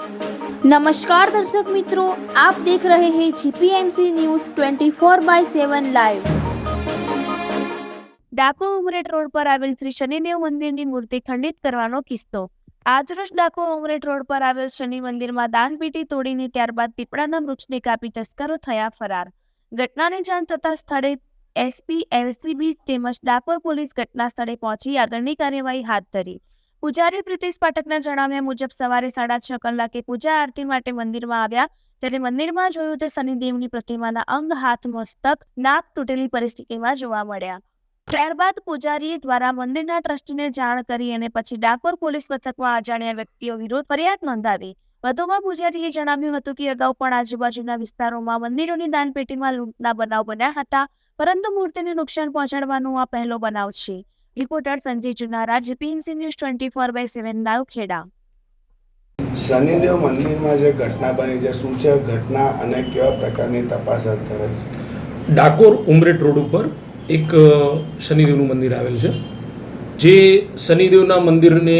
નમસ્કાર દર્શક મિત્રો, આપ દેખ રહે હે GPMC news 24 by 7 live Dakor Umreth road પર આવેલ શ્રી શનિદેવ મંદિરની મૂર્તિ ખંડિત કરવાનો કિસ્સો. આજરોજ ડાકો ઉમરેટ રોડ પર આવેલ શનિ મંદિરમાં દાનપેટી તોડીને ત્યારબાદ પીપળાના વૃક્ષને કાપી તસ્કરો થયા ફરાર. ઘટનાની જાણ થતા સ્થળે એસપી એલસીબી તેમજ ડાકોર પોલીસ ઘટના સ્થળે પહોંચી આગળની કાર્યવાહી હાથ ધરી. પૂજારી પ્રિતેશ પાઠકના જણાવ્યા મુજબ સવારે સાડા છ કલાકે પૂજા આરતી માટે મંદિરમાં આવ્યા. ત્યારે મંદિરમાં જોયું તો શનિદેવની પ્રતિમાના અંગ, હાથ, મસ્તક, નાક તૂટેલી પરિસ્થિતિમાં જોવા મળ્યા. ત્યારબાદ પૂજારી દ્વારા મંદિરના ટ્રસ્ટીને જાણ કરી અને પછી ડાકોર પોલીસ મથકમાં અજાણ્યા વ્યક્તિઓ વિરુદ્ધ ફરિયાદ નોંધાવી. વધુમાં પૂજારીએ જણાવ્યું હતું કે અગાઉ પણ આજુબાજુના વિસ્તારોમાં મંદિરોની દાનપેટીમાં લૂંટના બનાવ બન્યા હતા, પરંતુ મૂર્તિને નુકસાન પહોંચાડવાનો આ પહેલો બનાવ છે. Reporter Sanjay Junara GPMC news twenty four by seven live Kheda Shanidev મંદિરમાં જે ઘટના બની છે શું છે? ઘટના અને કેવા પ્રકારની તપાસ હાથ ધરે છે? ડાકોર ઉમરેટ રોડ ઉપર એક શનિદેવનું મંદિર આવેલ છે. જે શનિદેવના મંદિરને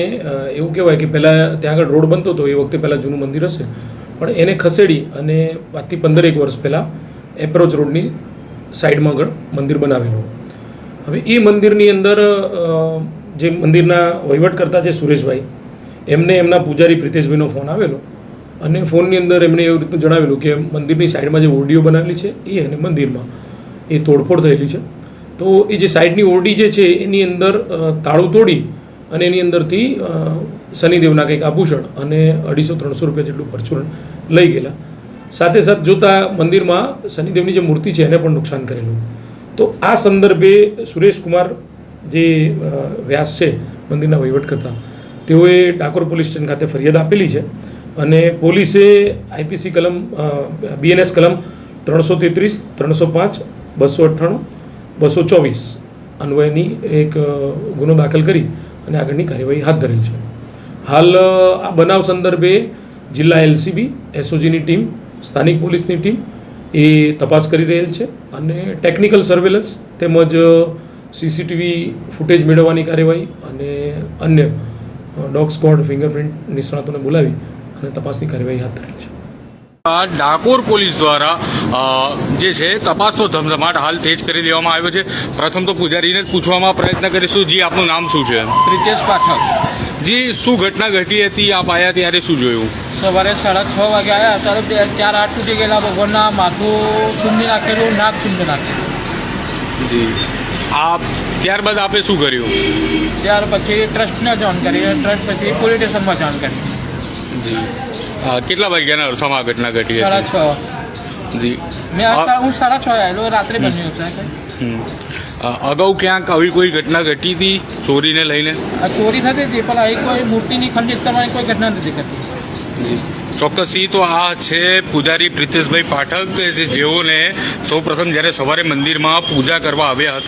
એવું કહેવાય કે પહેલાં ત્યાં આગળ રોડ બનતો હતો એ વખતે પહેલાં જૂનું મંદિર હશે. પણ એને ખસેડી અને આજથી પંદરેક વર્ષ પહેલાં એપ્રોચ રોડની સાઈડમાં આગળ મંદિર બનાવેલું. હવે એ મંદિરની અંદર જે મંદિરના વહીવટ કરતા છે સુરેશભાઈ, એમને એમના પૂજારી પ્રિતેશભાઈનો ફોન આવેલો અને ફોનની અંદર એમણે એવું રીતનું જણાવેલું કે મંદિરની સાઈડમાં જે ઓરડીઓ બનાવેલી છે એ અને મંદિરમાં એ તોડફોડ થયેલી છે. તો એ જે સાઈડની ઓરડી જે છે, એની અંદર તાળું તોડી અને એની અંદરથી શનિદેવના કંઈક આભૂષણ અને અઢીસો ત્રણસો રૂપિયા જેટલું પરચુરણ લઈ ગયેલા. સાથે સાથે જોતા મંદિરમાં શનિદેવની જે મૂર્તિ છે, એને પણ નુકસાન કરેલું. તો આ સંદર્ભે સુરેશકુમાર જે વ્યાસ છે, મંદિરના વહીવટ કરતા તેઓએ ડાકોર પોલીસ સ્ટેશન ખાતે ફરિયાદ આપેલી છે અને પોલીસે આઈપીસી કલમ બીએનએસ કલમ ત્રણસો તેત્રીસ, ત્રણસો પાંચ, બસો અઠ્ઠાણું, બસો ચોવીસ અન્વયની એક ગુનો દાખલ કરી અને આગળની કાર્યવાહી હાથ ધરેલ છે. હાલ આ બનાવ સંદર્ભે જિલ્લા એલસીબી, એસઓજીની ટીમ, સ્થાનિક પોલીસની ટીમ એ તપાસ કરી રહેલ છે અને ટેકનિકલ સર્વેલન્સ તેમજ સીસીટીવી ફૂટેજ મેળવવાની કાર્યવાહી અને અન્ય ડોગ સ્કોડ ફિંગરપ્રિન્ટ નિષ્ણાતોને બોલાવી અને તપાસની કાર્યવાહી હાથ ધરેલ છે. આ ડાકોર પોલીસ દ્વારા જે છે તપાસનો ધમધમાટ હાલ તેજ કરી દેવામાં આવ્યો છે. પ્રથમ તો પૂજારીને જ પૂછવામાં પ્રયત્ન કરીશું જી આપનું નામ શું છે? પ્રિતેશ પાઠક. જી શું ઘટના ઘટી હતી? આપ આવ્યા ત્યારે શું જોયું? સવારે સાડા છ વાગે આવ્યા ત્યારે બે ચાર આઠ તૂટી ગયેલા ભગવાનના માથું ચૂંદી નાખેલું નાક ચૂંદી નાખેલું. જી. આપ ત્યારબાદ આપે શું કર્યું? ત્યાર પછી ટ્રસ્ટને જાણ કરી ટ્રસ્ટ પછી પોલીસ સ્ટેશનમાં જાણ કરી. જી. કેટલા વાગ્યાના અરસામાં ઘટના ઘટી સાડા છ. જી. મેં હું સાડા છ આવેલો રાત્રે બન્યું છે અગાઉ ક્યાંક આવી કોઈ ઘટના ઘટી હતી ચોરીને લઈને? આ ચોરી થતી હતી પણ અહીં કોઈ મૂર્તિની ખંડિત કરવાની કોઈ ઘટના નથી ઘટી ચોક્કસથી તો આ છે પૂજારી પ્રિતેશભાઈ પાઠક કે જેઓને સૌ પ્રથમ જ્યારે સવારે મંદિરમાં પૂજા કરવા આવ્યા હતા